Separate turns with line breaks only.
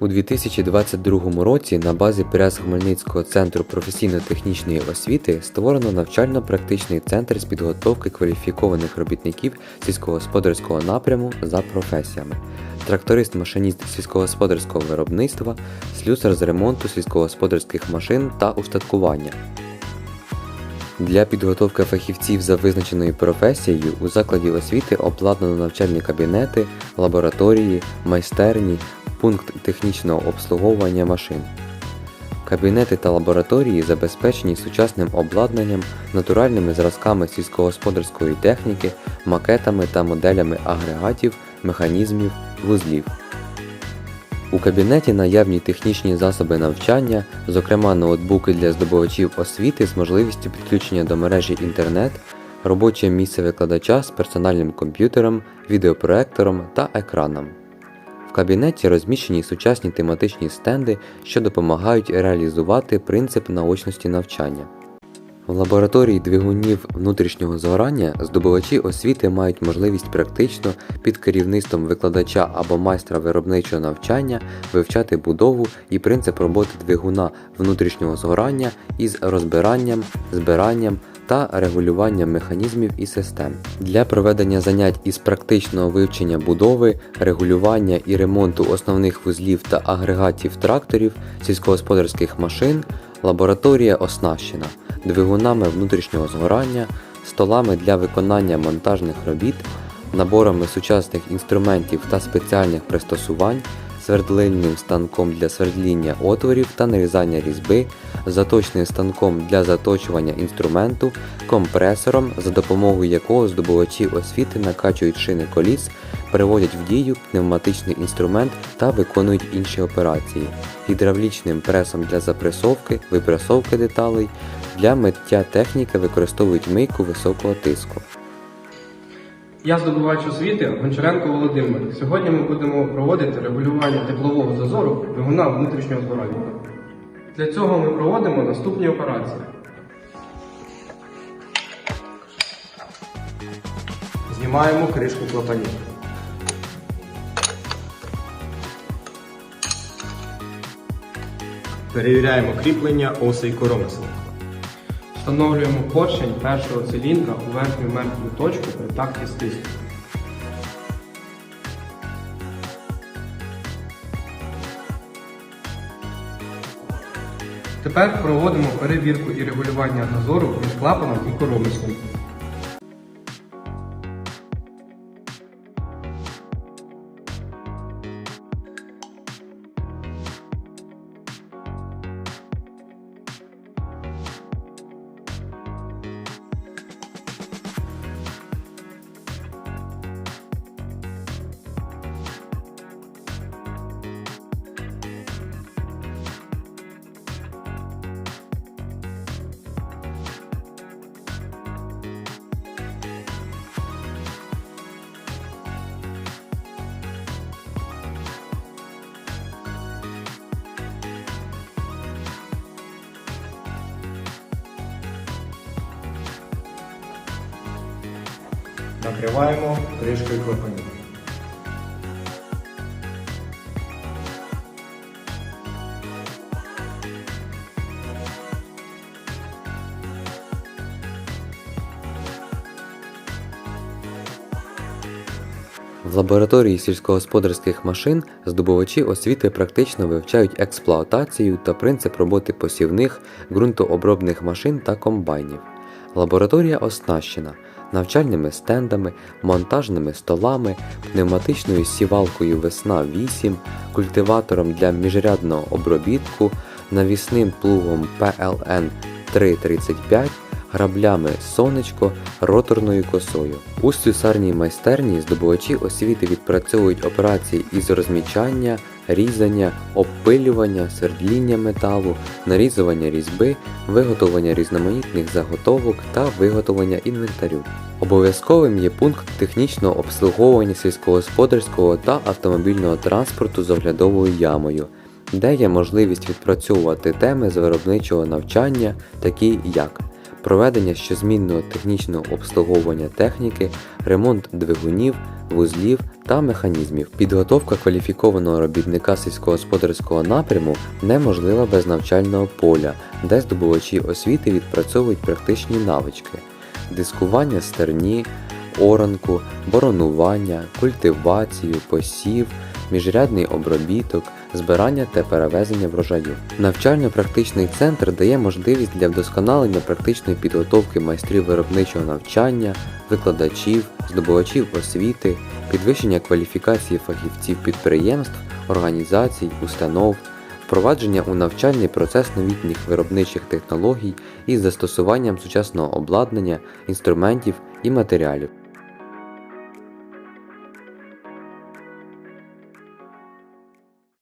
У 2022 році на базі Пиряз-Хмельницького центру професійно-технічної освіти створено навчально-практичний центр з підготовки кваліфікованих робітників сільськогосподарського напряму за професіями. Тракторист-машиніст сільськогосподарського виробництва, слюсар з ремонту сільськогосподарських машин та устаткування. Для підготовки фахівців за визначеною професією у закладі освіти обладнано навчальні кабінети, лабораторії, майстерні, пункт технічного обслуговування машин. Кабінети та лабораторії забезпечені сучасним обладнанням, натуральними зразками сільськогосподарської техніки, макетами та моделями агрегатів, механізмів, вузлів. У кабінеті наявні технічні засоби навчання, зокрема ноутбуки для здобувачів освіти з можливістю підключення до мережі інтернет, робоче місце викладача з персональним комп'ютером, відеопроектором та екраном. Кабінеті розміщені сучасні тематичні стенди, що допомагають реалізувати принцип наочності навчання. В лабораторії двигунів внутрішнього згорання здобувачі освіти мають можливість практично під керівництвом викладача або майстра виробничого навчання вивчати будову і принцип роботи двигуна внутрішнього згорання із розбиранням, збиранням та регулюванням механізмів і систем. Для проведення занять із практичного вивчення будови, регулювання і ремонту основних вузлів та агрегатів тракторів, сільськогосподарських машин, лабораторія оснащена двигунами внутрішнього згорання, столами для виконання монтажних робіт, наборами сучасних інструментів та спеціальних пристосувань, свердлильним станком для свердління отворів та нарізання різьби, заточним станком для заточування інструменту, компресором, за допомогою якого здобувачі освіти накачують шини коліс, приводять в дію пневматичний інструмент та виконують інші операції, гідравлічним пресом для запресовки, випресовки деталей, для миття техніки використовують мийку високого тиску.
Я здобувач освіти Гончаренко Володимир. Сьогодні ми будемо проводити регулювання теплового зазору двигуна внутрішнього згорання. Для цього ми проводимо наступні операції. Знімаємо кришку клапанів.
Перевіряємо кріплення осей коромисла.
Встановлюємо поршень першого циліндра у верхню мертву точку при такті стиску. Тепер проводимо перевірку і регулювання зазору між клапаном і коромислом.
Накриваємо кришкою клапанів.
В лабораторії сільськогосподарських машин здобувачі освіти практично вивчають експлуатацію та принцип роботи посівних, ґрунтообробних машин та комбайнів. Лабораторія оснащена навчальними стендами, монтажними столами, пневматичною сівалкою Весна 8, культиватором для міжрядного обробітку, навісним плугом PLN 335, граблями сонечко, роторною косою. У слюсарній майстерні здобувачі освіти відпрацьовують операції із розмічання, різання, обпилювання, свердління металу, нарізування різьби, виготовлення різноманітних заготовок та виготовлення інвентарю. Обов'язковим є пункт технічного обслуговування сільськогосподарського та автомобільного транспорту з оглядовою ямою, де є можливість відпрацьовувати теми з виробничого навчання, такі як проведення щозмінного технічного обслуговування техніки, ремонт двигунів, вузлів та механізмів. Підготовка кваліфікованого робітника сільськогосподарського напряму неможлива без навчального поля, де здобувачі освіти відпрацьовують практичні навички: дискування стерні, оранку, боронування, культивацію, посів, міжрядний обробіток, збирання та перевезення врожаю. Навчально-практичний центр дає можливість для вдосконалення практичної підготовки майстрів виробничого навчання, викладачів, здобувачів освіти, підвищення кваліфікації фахівців підприємств, організацій, установ, впровадження у навчальний процес новітніх виробничих технологій із застосуванням сучасного обладнання, інструментів і матеріалів.